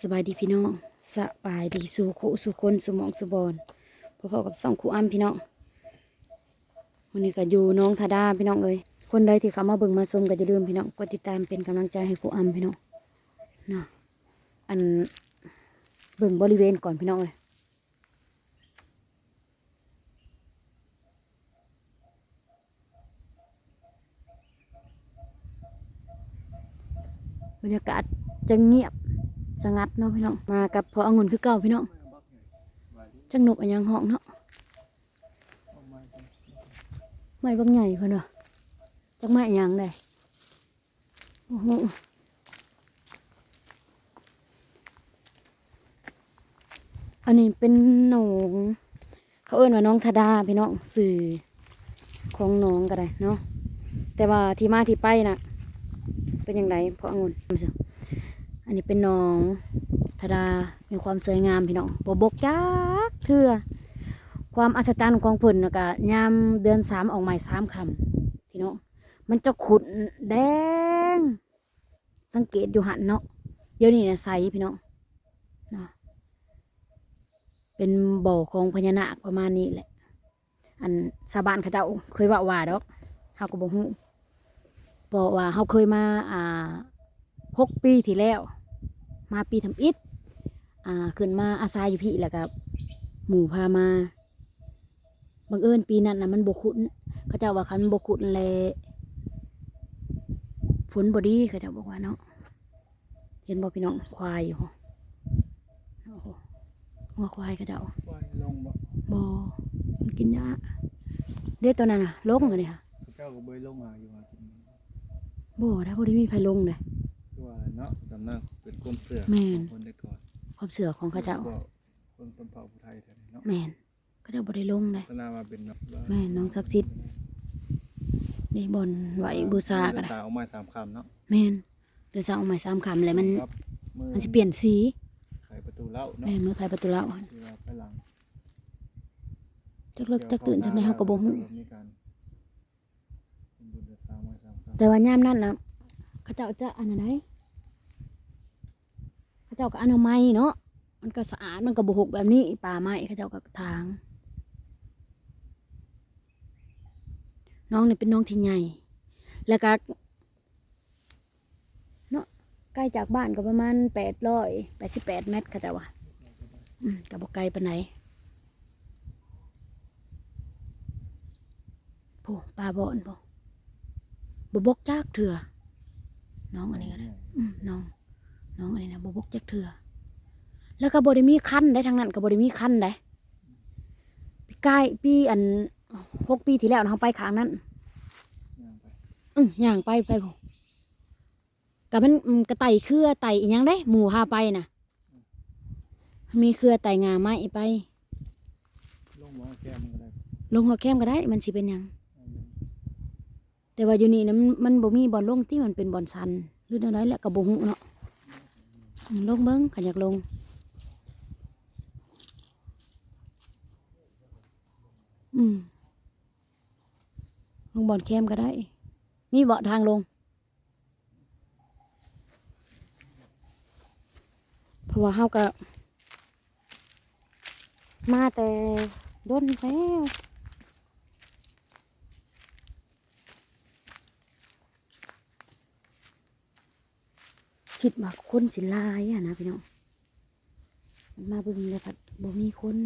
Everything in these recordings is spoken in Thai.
สบายดีพี่น้องสบายดีสู่ขุสู่คนสมองสุบอนพบกับสองคูอ้ำพี่น้องวันนี้ก็อยู่น้องธาดาพี่น้องเอ้ยคนใดที่เขามาเบิ่งมาชมก็อย่าลืมพี่น้องกดติดตามเป็นกำลังใจให้คูอ้ำพี่น้องนะอันเบิ่งบริเวณก่อนพี่น้องเอ้ยบรรยากาศจะเงียบ สงัดเนาะพี่น้องมากับพอองุ่นคือเก่าพี่น้องจังหนุกอันยังห้องเนาะไม่บักใหญ่เพิ่นวะจักไม้ยังได้โอ้โหอันนี้เป็นหนองเขาเอิ้นว่าน้องธดาพี่น้องสื่อของน้องก็ได้เนาะแต่ว่าที่มาที่ไปน่ะ เป็นยังไงพอองุ่น อันนี้เป็นหน้องธดามีความสวยงามพี่น้องบบบกจักเทื่อความอัศจรรย์ของเพิ่นนะกะยามเดือนสามออกใหม่สามคำพี่น้องมันจะขุดแดง สังเกตอยู่หันเนาะเดี๋ยวนี้นี่ยใสพี่น้องเนาะเป็นบ่อของพญานาคประมาณนี้แหละ อันสาบานเขาเจ้าเคยว่าว่าดอกเฮาก็บ่ฮู้บอกว่าเฮาเคยมาอ่าหกปีที่แล้ว มาปีทำอิฐอ่าขึ้นมาอาศัยอยู่พี่แล้วกับหมู่พามาบังเอิญปีนั้นนะมันบกขุนเขาเจ้าว่าคันบกขุนเลยฝนบดีเขาเจ้าบอกว่าเนาะเห็นบ่พี่น้องควายอยู่โอ้โหหัวควายเขาเจ้าปล่อยลงบ่บ่มันกินหญ้าเด็ดตัวนั้นน่ะลงเลยค่ะเจ้าก็เบยลงหาอยู่ว่ากินบ่ถ้าบ่ได้มีไผลงเลยคือว่าเนาะสำนัก เป็นกรมเสือแม่น ของคนได้ก่อนความเสือของเขาเจ้าก็คนต้นเผ่าผู้ไทยแท้เนาะแม่นเขาเจ้าบ่ได้ลงเลยศาสนามาเป็นเนาะแม่น้องศักดิ์สิทธิ์นี่บนไหวบูชากันตาเอาไม้สามคำเนาะแม่นเดือสร้างออกมาสามคำเลยมัน ครับมือมันสิเปลี่ยนสีไขประตูเล่าเนาะแม่นเมื่อใครประตูเล่าที่ว่าไปหลังจักเลิกจักตื่นจำได้เฮาก็บ่ฮู้มีการเป็นบุญเดือนสามไม้สามคำแต่ว่ายามนั้นนะเขาเจ้าจะอันนั้นได เขาเจ้าก็อนามัยเนาะมันก็สะอาดมันก็บ่หกแบบนี้ป่าไม้เขาเจ้าก็ทาง น้องเนี่ยเป็นน้องที่ใหญ่แล้วก็เนาะใกล้จากบ้านก็ประมาณแปดร้อยแปดสิบแปดเมตรเขาเจะว่าอืมกับไกลปไหนโอ้ปลาบอนโบบบกจากเถื่อน้องอันนี้ก็ได้น้อง น้องอันนี้นะบบกจากเถื่อแล้วก็บริมีคันได้ทางนั้นก็บริมีคันได้ปีใกล้ปีอันหกปีที่แล้วนะเราไปขางนั้นย่างไปอืออย่างไปไปผมกับมันอืมกระไต่เครือไต่อีหยังได้ หมู่พาไปนะมันมีเครือไต่งาไม้ไปลงบ่แก้มมันก็ได้ลงหัวแคมก็ได้ มันสิเป็นหยังเอาอยู่แต่ว่าอยู่นี่นะมันมันบ่มีบอลลงที่มันเป็นบอลชันหรืออะไรแหละกับบ่ฮู้เนาะอืม ลงเบิ้งขันอยากลงอืมลงบอลแคมก็ได้ มีเบาะทางลง เพราะว่าเฮาก็มาแต่ด้นแล้ว คิดว่าคนสิหลายอะนะพี่น้องมาเบิ่งเลยพัดบ่มีคน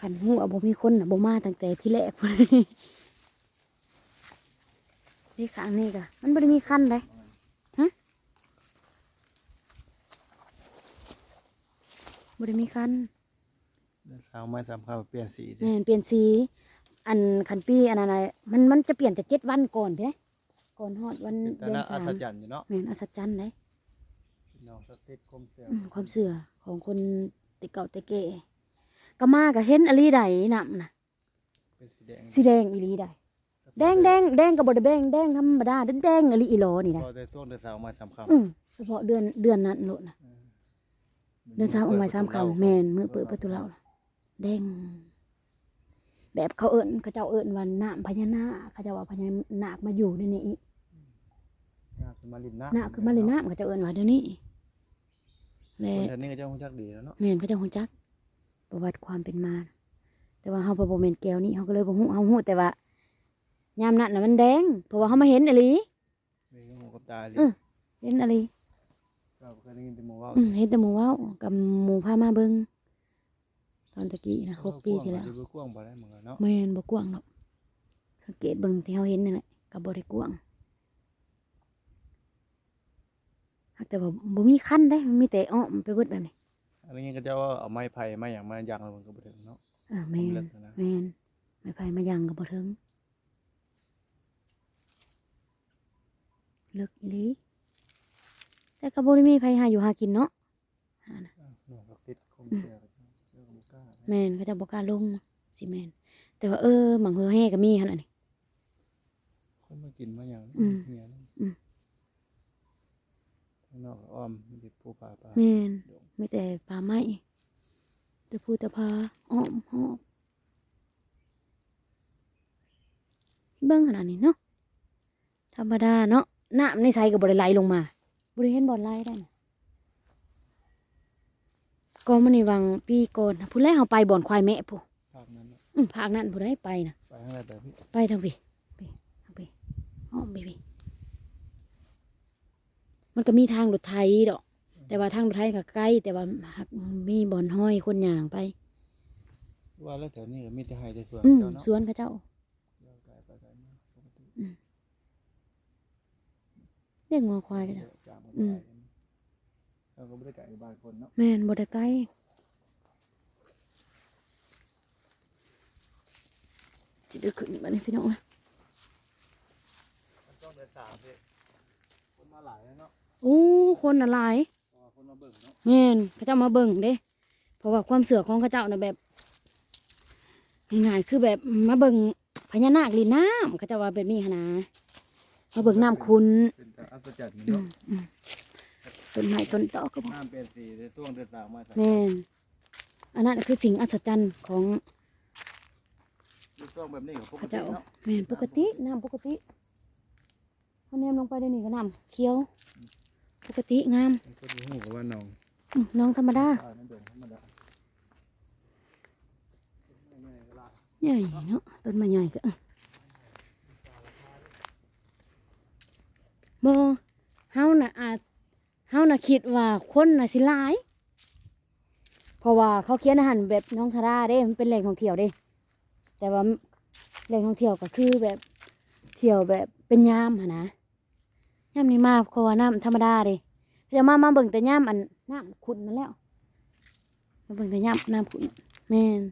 ขันหัวบ่มีคนน่ะบ่มาตั้งแต่ที่แรกพุ่นนี่ข้างนี้ก็มันบ่ได้มีคันเลยฮะบ่ได้มีคันเดือนสามไม้สามคำเปลี่ยนสีดิแม่นเปลี่ยนสี อันคันปีอันนั้นน่ะมันมันจะเปลี่ยนจากเจ็ดวันก่อนพี่เด้ ก่อนฮอดวันแต่เดือนน่าสาอัมศจรรย์อยู่เนาะแม่นอัศจรรย์เลยพี่น้องสติดกรมเสืออืมความเสื่อของคนแติเก่าแติเกก็มาก็เห็นอลีใดนํน่ะเป็นสีแดงสีแดงอีหลีใดแดงแดงแดงก็บ่ได้แดงแดงธรรมดาแดงๆอลีอีหลอนี่พนะอได้ต้นเดือนสามไม้สามคอืมเฉพาะเดือนเดือนนั้นโลดนะำเดือนสามออกมาสามคำแมนมือเปิดประตูเราน่ะแดง แบบเขาเอิญเขาเจ้าเอิญวันน้ำพญานาคเขาเจ้าว่าพญานาคมาอยู่ในนี้อีก ยากเป็นมาลินน้ำน้ำคือมาเลยน้ำก็จะเอิ้นว่าเดี๋ยวนี้และคนแถวนี้ก็เจ้าฮู้จักดีแล้วเนาะแม่นเขาเจะฮู้จัก ประวัติความเป็นมา แต่ว่าเฮาบ่แม่นแก้วนี้เฮาก็เลยบ่ฮู้เฮาฮู้แต่ว่ายามนั้นน่ะมันแดง เพราะว่าเฮามาเห็นอีหลีมีหูกับตาเลยอืมเห็นอีหลีเราเคยได้ยินแต่หมู่เว่าอืมเห็นแต่หมู่เว้ากับหมู่พามาเบิ่งตอนตะกี้นะหกปีที่แล้วดูกว้างบ่ได้เหมือนกันเนาะแม่นบ่กว้างดอกสังเกตเบิ่งที่เฮาเห็นนี่แหละก็บ่ได้กว้างหาก แต่ว่าบ่มีคันเด้มันมีแต่อ้อมไปเบิดแบบนี้อันนี้ก็เจ้าว่าเอาไม้ไผ่ไม้หยังมาย่างมันก็บ่ถึงเนาะเออแม่นเลิกนะแม่นไม่ไผมายังก็บ่ถึงเลิกอีหลีแต่ก็บ่ได้มีไผหาอยู่หากินเนาะหานะอ้าวหน่วยศักดิ์สิทธิ์คงเชื่อก็เจ้าเจ้าก็บ่กล้าแม่นเขาจะบ่กล้าลงสิแม่นแต่ว่าเออหมังเฮอแห่ก็มีหั่นน่ะนี่คนมากินมาหยังอืมเหียนอืมข้างนอกก็อ้อมมีแต่ผู้ป่าป่าแม่นดงมีแต่ป่าไม้แต่พูแต่พาอ้อมหอบเบิ่งขนาดนี้เนาะธรรมดาเนาะน้ำในไสก็บ่ได้ไหลลงมาบ่ได้เห็นบ่อนไหลได้นะก็มันในวังปีก่อนนะผู้แรกเฮาไปบ่อนควายแม่ผู้ภาคนั้นเนาะอืมภาคนั้นผู้ใดไปนะไปทางไหนแบบนี้ไปทางพี่ไปทางพี่อ้อมไปพี่ มันก็มีทางรถไถดอก แต่ว่าทางรถไถก็ใกล้ แต่ว่าหักมีบ่อนห้อยคนย่างไป ว่าแล้วแถวนี้ก็มีแต่ไห้แต่สวนอืมเจ้าเนาะสวนเขาเจ้าเจ้าไกลไปไกลมาปกติเรียกงัวควายก็เจ้าจามกันอืมไปเราก็บ่ได้ไกลกับบ้านคนเนาะแม่นบ่ได้ไกลจิได้ขึ้นมานี่พี่น้องเอ้ยมันต้องเดินสามพี่คนมาหลายแล้วเนาะ โอ้คนน่ะหลายเพราะว่าคนมาเบิ่งเนาะแม่นเขาเจ้ามาเบิ่งเด้ เพราะว่าความเสือของเขาเจ้าน่ะแบบง่ายๆคือแบบมาเบิ่งพญานาคลีน้ำเขาเจ้าว่าแบบนี้หั้นนะมาเบิ่งน้ำคุณเป็นตาอัศจรรย์อืเนาะมอืมต้นไม้ต้นตอกก็บอกน้ำเป็นสีในช่วงเดือนสามมาใส่แม่นอันนั้นคือสิ่งอัศจรรย์ของในช่วงแบบนี้ก็ปกเขาติเจ้าเนาะแม่นปกติน้ำปกติเขาแนมลงไปได้นี่ก็น้ำเขียว ปกติงามมันก็ดูหูกับว่าน้องอืมน้องธรรมดาอ่าน้ำเดือดธรรมดาใหญ่เนาะต้นไม้ใหญ่ก็บ่เฮาน่ะอาจเฮาน่ะคิดว่าคนน่ะสิหลาย เพราะว่าเขาเขียนอาหารแบบน้องทาราเด้มันเป็นแหล่งท่องเที่ยวเด้ แต่ว่าแหล่งท่องเที่ยวก็คือแบบเที่ยวแบบเป็นยามหนนะ ยามนี้มาเพราะว่าน้ำธรรมดาเด้จะมามาเบิ่งแต่ยามอันน้ำขุ่นนั่นแล้วมาเบิ่งแต่ยามน้ำขุ่นแม่น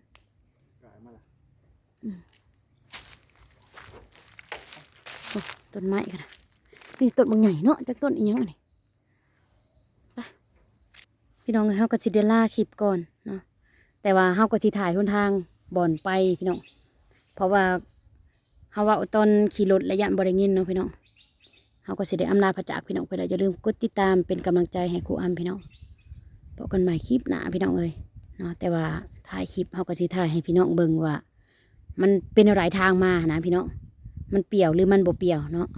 ต้นไม้กันนะนี่ต้นบางใหญ่เนาะจากต้นอีหยังอันนี้ไปพี่น้องเอ้ยเฮาก็สิเดล่าคลิปก่อนเนาะแต่ว่าเฮาก็สิถ่ายหนทางบ่อนไปพี่น้องเพราะว่าเฮาว่าตอนขี่รถระยะบ่ได้ยินเนาะพี่น้อง เฮาก็สิได้อำลาพระจากพี่น้องไปแล้วอย่าลืมกดติดตามเป็นกำลังใจให้ครูอ้ํพี่น้องพบกันใหม่คลิปหน้าพี่น้องเอ้ยเนาะแต่ว่าถ่ายคลิปเฮาก็สิถ่ายให้พี่น้องเบิ่งว่า มันเป็นหลายทางมานะพี่น้องมันเปรี่ยวหรือมันบ่เปรี่ยวเนาะ